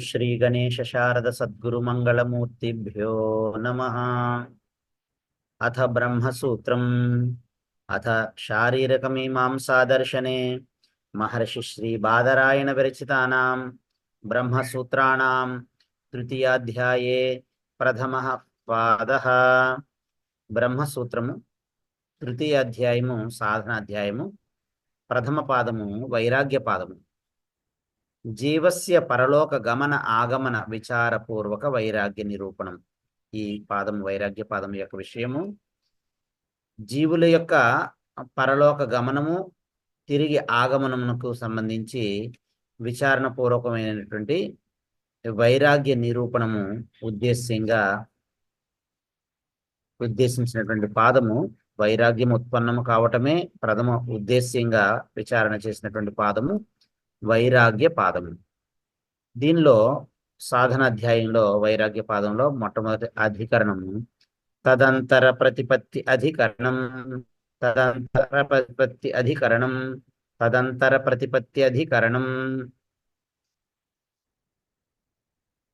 శ్రీ గణేశ శారద సద్గురు మంగళమూర్తిభ్యో నమ అథ బ్రహ్మసూత్రం అథ శారీరకమీమాంసాదర్శనే మహర్షి శ్రీ బాదరాయణ విరచితానాం బ్రహ్మసూత్రాణం తృతీయాధ్యాయే ప్రథమ పాద బ్రహ్మసూత్రము తృతీయాధ్యాయము సాధనాధ్యాయము ప్రథమ పాదము వైరాగ్య పాదము జీవస్య పరలోక గమన ఆగమన విచారపూర్వక వైరాగ్య నిరూపణం. ఈ పాదం వైరాగ్య పాదం యొక్క విషయము. జీవుల యొక్క పరలోక గమనము తిరిగి ఆగమనమునకు సంబంధించి విచారణ పూర్వకమైనటువంటి వైరాగ్య నిరూపణము ఉద్దేశ్యంగా ఉద్దేశించినటువంటి పాదము. వైరాగ్యం ఉత్పన్నము కావటమే ప్రథమ ఉద్దేశ్యంగా విచారణ చేసినటువంటి పాదము. వైరాగ్య పాదం. దీనిలో సాధన అధ్యాయంలో వైరాగ్య పాదంలో మొట్టమొదటి అధికరణము తదంతర ప్రతిపత్తి అధికరణం తదంతర ప్రతిపత్తి అధికరణం తదంతర ప్రతిపత్తి అధికరణం.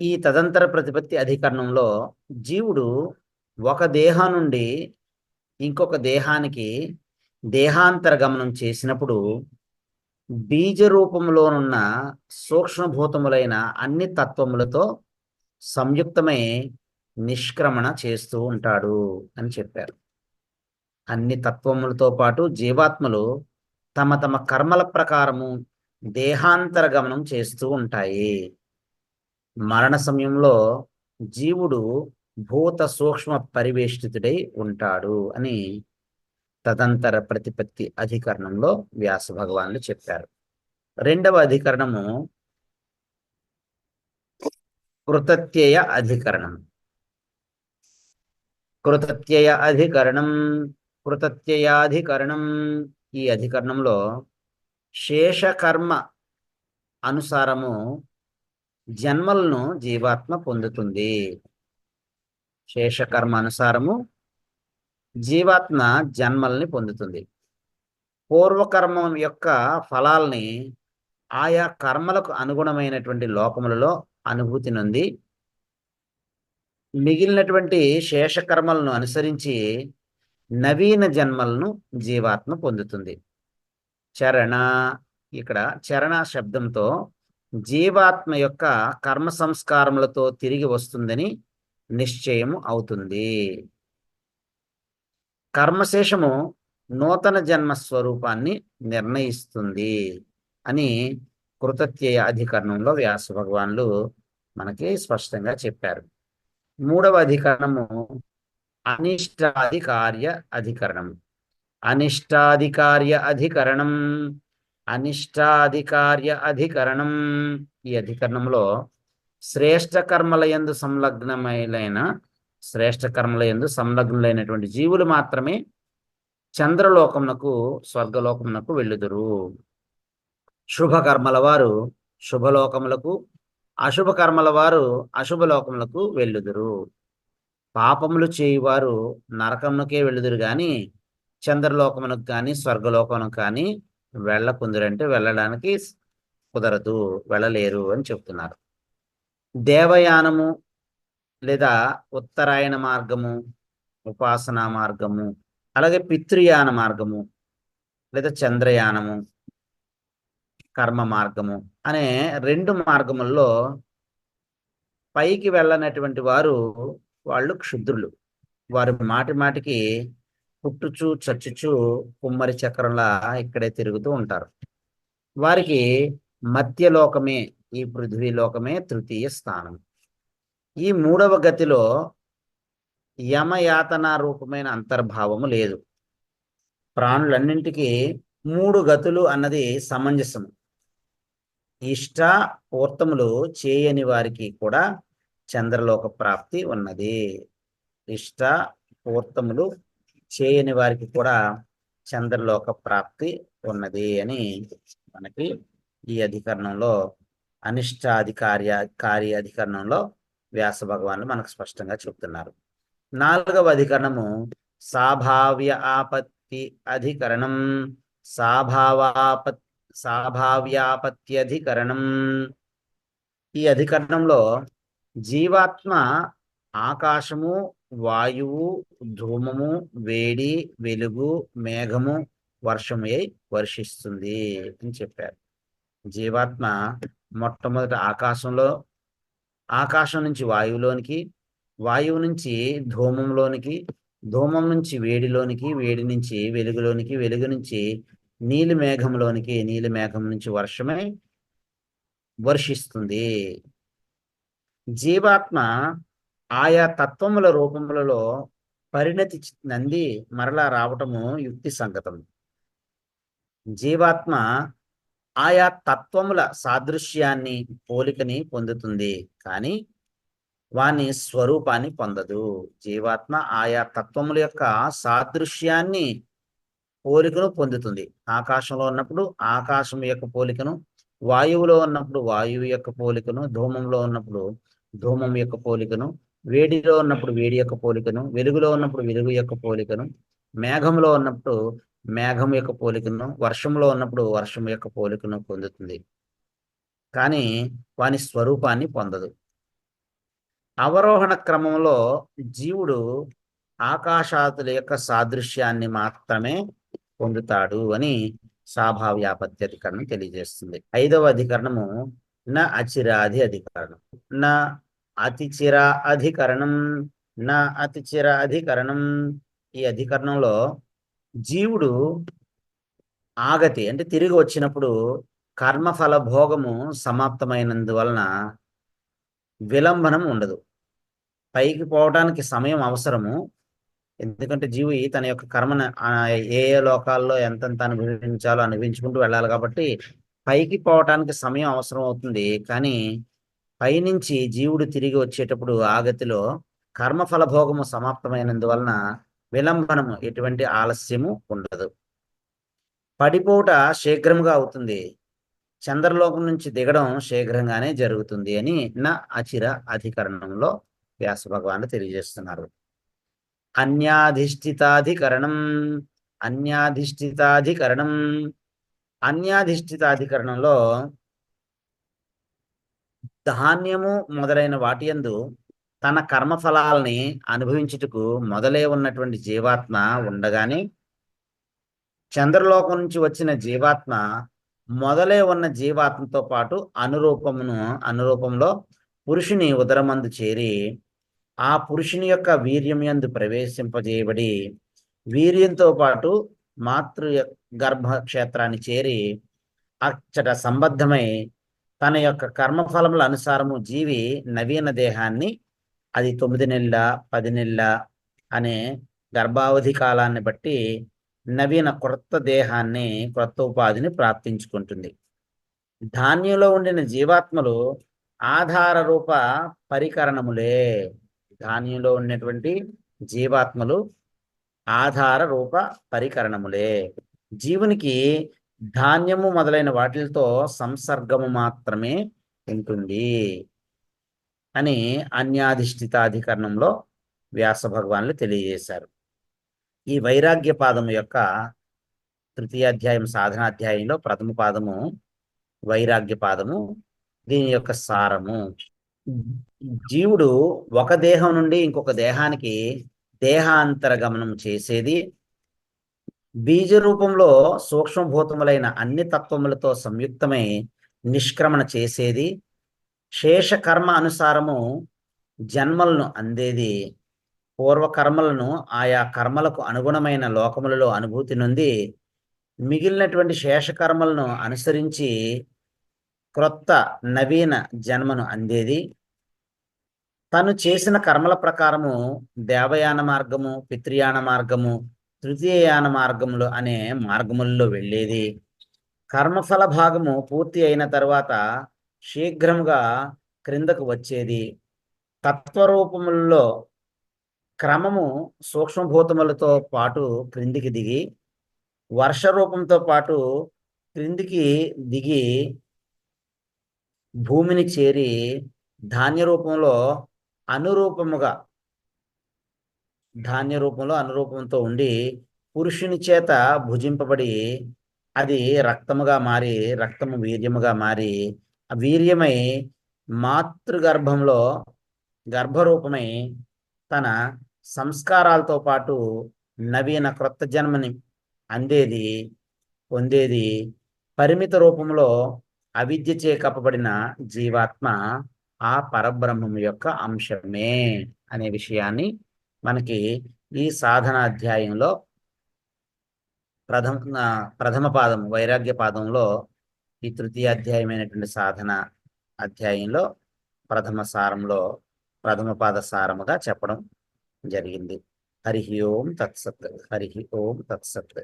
ఈ తదంతర ప్రతిపత్తి అధికరణంలో జీవుడు ఒక దేహం నుండి ఇంకొక దేహానికి దేహాంతర గమనం చేసినప్పుడు బీజ రూపంలోనున్న సూక్ష్మభూతములైన అన్ని తత్వములతో సంయుక్తమై నిష్క్రమణ చేస్తూ ఉంటాడు అని చెప్పారు. అన్ని తత్వములతో పాటు జీవాత్మలు తమ తమ కర్మల ప్రకారము దేహాంతర గమనం చేస్తూ ఉంటాయి. మరణ సమయంలో జీవుడు భూత సూక్ష్మ పరివేష్టితుడై ఉంటాడు అని తదంతర ప్రతిపత్తి అధికరణంలో వ్యాస భగవాన్లు చెప్పారు. రెండవ అధికరణము కృతత్యయ అధికరణం. కృతత్యయ అధికరణం కృతత్యయాధికరణం ఈ అధికరణంలో శేషకర్మ అనుసారము జన్మలను జీవాత్మ పొందుతుంది. శేషకర్మ అనుసారము జీవాత్మ జన్మల్ని పొందుతుంది. పూర్వకర్మం యొక్క ఫలాల్ని ఆయా కర్మలకు అనుగుణమైనటువంటి లోకములలో అనుభూతి నుండి మిగిలినటువంటి శేషకర్మలను అనుసరించి నవీన జన్మలను జీవాత్మ పొందుతుంది. చరణ ఇక్కడ చరణ శబ్దంతో జీవాత్మ యొక్క కర్మ సంస్కారములతో తిరిగి వస్తుందని నిశ్చయము అవుతుంది. కర్మశేషము నూతన జన్మ స్వరూపాన్ని నిర్ణయిస్తుంది అని కృతత్యయ అధికరణంలో వ్యాస భగవాన్లు మనకి స్పష్టంగా చెప్పారు. మూడవ అధికరణము అనిష్టాధికార్య అధికరణం. అనిష్టాధికార్య అధికరణం అనిష్టాధికార్య అధికరణం ఈ అధికరణంలో శ్రేష్ట కర్మల ఎందు సంలగ్నమైన శ్రేష్ట కర్మల ఎందు సంలగ్నులైనటువంటి జీవులు మాత్రమే చంద్రలోకమునకు స్వర్గలోకమునకు వెళ్ళుదురు. శుభకర్మల వారు శుభలోకములకు అశుభ కర్మల వారు అశుభలోకములకు వెళ్ళుదురు. పాపములు చేయువారు నరకమునకే వెళ్ళుదురు కానీ చంద్రలోకమునకు కానీ స్వర్గలోకమునకు కానీ వెళ్ళకుందురంటే వెళ్ళడానికి కుదరదు వెళ్ళలేరు అని చెప్తున్నారు. దేవయానము లేదా ఉత్తరాయణ మార్గము ఉపాసనా మార్గము అలాగే పితృయాన మార్గము లేదా చంద్రయానము కర్మ మార్గము అనే రెండు మార్గముల్లో పైకి వెళ్ళనటువంటి వారు వాళ్ళు క్షుద్రులు. వారు మాటి మాటికి పుట్టుచు చచ్చుచు కుమ్మరి చక్రంలా ఇక్కడే తిరుగుతూ ఉంటారు. వారికి మధ్యలోకమే ఈ పృథ్వీలోకమే తృతీయ స్థానం. ఈ మూడవ గతిలో యమయాతన రూపమైన అంతర్భావము లేదు. ప్రాణులన్నింటికి మూడు గతులు అన్నది సమంజసము. ఇష్ట పూర్తములు చేయని వారికి కూడా చంద్రలోక ప్రాప్తి ఉన్నది. ఇష్ట పూర్తములు చేయని వారికి కూడా చంద్రలోక ప్రాప్తి ఉన్నది అని మనకి ఈ అధికరణంలో అనిష్టాధికార్య కార్య అధికరణంలో వ్యాస భగవానులు మనకు స్పష్టంగా చెప్తున్నారు. నాలుగవ అధికరణము సాభావ్య ఆపత్తి అధికరణం. సాభావాపత్ సాభావ్యాపత్యధికరణం ఈ అధికరణంలో జీవాత్మ ఆకాశము వాయువు ధూమము వేడి వెలుగు మేఘము వర్షమై వర్షిస్తుంది అని చెప్పారు. జీవాత్మ మొట్టమొదట ఆకాశంలో ఆకాశం నుంచి వాయువులోనికి వాయువు నుంచి ధూమంలోనికి ధూమం నుంచి వేడిలోనికి వేడి నుంచి వెలుగులోనికి వెలుగు నుంచి నీలి మేఘంలోనికి నీలి మేఘం నుంచి వర్షమే వర్షిస్తుంది. జీవాత్మ ఆయా తత్వముల రూపములలో పరిణతి నంది మరలా రావటము యుక్తి సంగతం జీవాత్మ ఆయా తత్వముల సాదృశ్యాన్ని పోలికని పొందుతుంది. కానీ వాని స్వరూపాన్ని పొందదు. జీవాత్మ ఆయా తత్వముల యొక్క సాదృశ్యాన్ని పోలికను పొందుతుంది. ఆకాశంలో ఉన్నప్పుడు ఆకాశం యొక్క పోలికను వాయువులో ఉన్నప్పుడు వాయువు యొక్క పోలికను ధూమంలో ఉన్నప్పుడు ధూమం యొక్క పోలికను వేడిలో ఉన్నప్పుడు వేడి యొక్క పోలికను వెలుగులో ఉన్నప్పుడు వెలుగు యొక్క పోలికను మేఘంలో ఉన్నప్పుడు మేఘం యొక్క పోలికను వర్షంలో ఉన్నప్పుడు వర్షం యొక్క పోలికను పొందుతుంది. కానీ వాని స్వరూపాన్ని పొందదు. అవరోహణ క్రమంలో జీవుడు ఆకాశాతుల యొక్క సాదృశ్యాన్ని మాత్రమే పొందుతాడు అని సాభావ్యాపత్తి అధికరణం తెలియజేస్తుంది. ఐదవ అధికరణము నా అచిరాది అధికరణం. నా అతిచిర అధికరణం నా అతిచిర అధికరణం. ఈ అధికరణంలో జీవుడు ఆగతి అంటే తిరిగి వచ్చినప్పుడు కర్మఫల భోగము సమాప్తమైనందువలన విలంబనం ఉండదు. పైకి పోవడానికి సమయం అవసరము. ఎందుకంటే జీవి తన యొక్క కర్మను ఏ ఏ లోకాల్లో ఎంతెంత అనుభవించాలో అనుభవించుకుంటూ వెళ్ళాలి కాబట్టి పైకి పోవటానికి సమయం అవసరం అవుతుంది. కానీ పైనుంచి జీవుడు తిరిగి వచ్చేటప్పుడు ఆగతిలో కర్మఫల భోగము సమాప్తమైనందువలన విలంబనము ఎటువంటి ఆలస్యము ఉండదు. పడిపోట శీఘ్రముగా అవుతుంది. చంద్రలోకం నుంచి దిగడం శీఘ్రంగానే జరుగుతుంది అని నా అచిర అధికరణంలో వ్యాస భగవాను తెలియజేస్తున్నారు. అన్యాధిష్ఠితాధికరణం అన్యాధిష్ఠితాధికరణం అన్యాధిష్ఠితాధికరణంలో ధాన్యము మొదలైన వాటి యందు తన కర్మఫలాల్ని అనుభవించుటకు మొదలే ఉన్నటువంటి జీవాత్మ ఉండగానే చంద్రలోకం నుంచి వచ్చిన జీవాత్మ మొదలే ఉన్న జీవాత్మతో పాటు అనురూపమును అనురూపంలో పురుషుని ఉదరమందు చేరి ఆ పురుషుని యొక్క వీర్యం యందు ప్రవేశింపజేయబడి వీర్యంతో పాటు మాతృ గర్భక్షేత్రాన్ని చేరి అచ్చట సంబద్ధమై తన యొక్క కర్మఫలముల అనుసారము జీవి నవీన దేహాన్ని అది తొమ్మిది నెలల పది నెలల అనే గర్భావధి కాలాన్ని బట్టి నవీన క్రొత్త దేహాన్ని క్రొత్త ఉపాధిని ప్రాప్తించుకుంటుంది. ధాన్యంలో ఉండిన జీవాత్మలు ఆధార రూప పరికరణములే. ధాన్యంలో ఉన్నటువంటి జీవాత్మలు ఆధార రూప పరికరణములే. జీవునికి ధాన్యము మొదలైన వాటితో సంసర్గము మాత్రమే ఉంటుంది. అని అన్యాధిష్ఠితాధికరణంలో వ్యాస భగవాన్లు తెలియజేశారు. ఈ వైరాగ్య పాదము యొక్క తృతీయాధ్యాయం సాధనాధ్యాయంలో ప్రథమ పాదము వైరాగ్య పాదము దీని యొక్క సారము. జీవుడు ఒక దేహం నుండి ఇంకొక దేహానికి దేహాంతర గమనం చేసేది. బీజ రూపంలో సూక్ష్మభూతములైన అన్ని తత్వములతో సంయుక్తమై నిష్క్రమణ చేసేది. శేష కర్మ అనుసారము జన్మలను అందేది. పూర్వకర్మలను ఆయా కర్మలకు అనుగుణమైన లోకములలో అనుభూతి నుండి మిగిలినటువంటి శేషకర్మలను అనుసరించి క్రొత్త నవీన జన్మను అందేది. తను చేసిన కర్మల ప్రకారము దేవయాన మార్గము పితృయాన మార్గము తృతీయయాన మార్గములు అనే మార్గములలో వెళ్ళేది. కర్మఫల భాగము పూర్తి అయిన తర్వాత శీఘ్రముగా క్రిందకు వచ్చేది. తత్వరూపములలో క్రమము సూక్ష్మభూతములతో పాటు క్రిందికి దిగి వర్ష రూపంతో పాటు క్రిందికి దిగి భూమిని చేరి ధాన్య రూపంలో అనురూపముగా ధాన్య రూపంలో అనురూపంతో ఉండి పురుషుని చేత భుజింపబడి అది రక్తముగా మారి రక్తము వీర్యముగా మారి వీర్యమై మాతృగర్భంలో గర్భరూపమై తన సంస్కారాలతో పాటు నవీన క్రొత్త జన్మని అందేది పొందేది. పరిమిత రూపంలో అవిద్యచే కప్పబడిన జీవాత్మ ఆ పరబ్రహ్మం యొక్క అంశమే అనే విషయాన్ని మనకి ఈ సాధన అధ్యాయంలో ప్రథమ ప్రథమ పాదం వైరాగ్య పాదంలో ఈ తృతీయ అధ్యాయమైనటువంటి సాధన అధ్యాయంలో ప్రథమ సారంలో ప్రథమ పాద సారముగా చెప్పడం జరిగింది. హరి ఓం తత్సత్ హరి ఓం తత్సత్.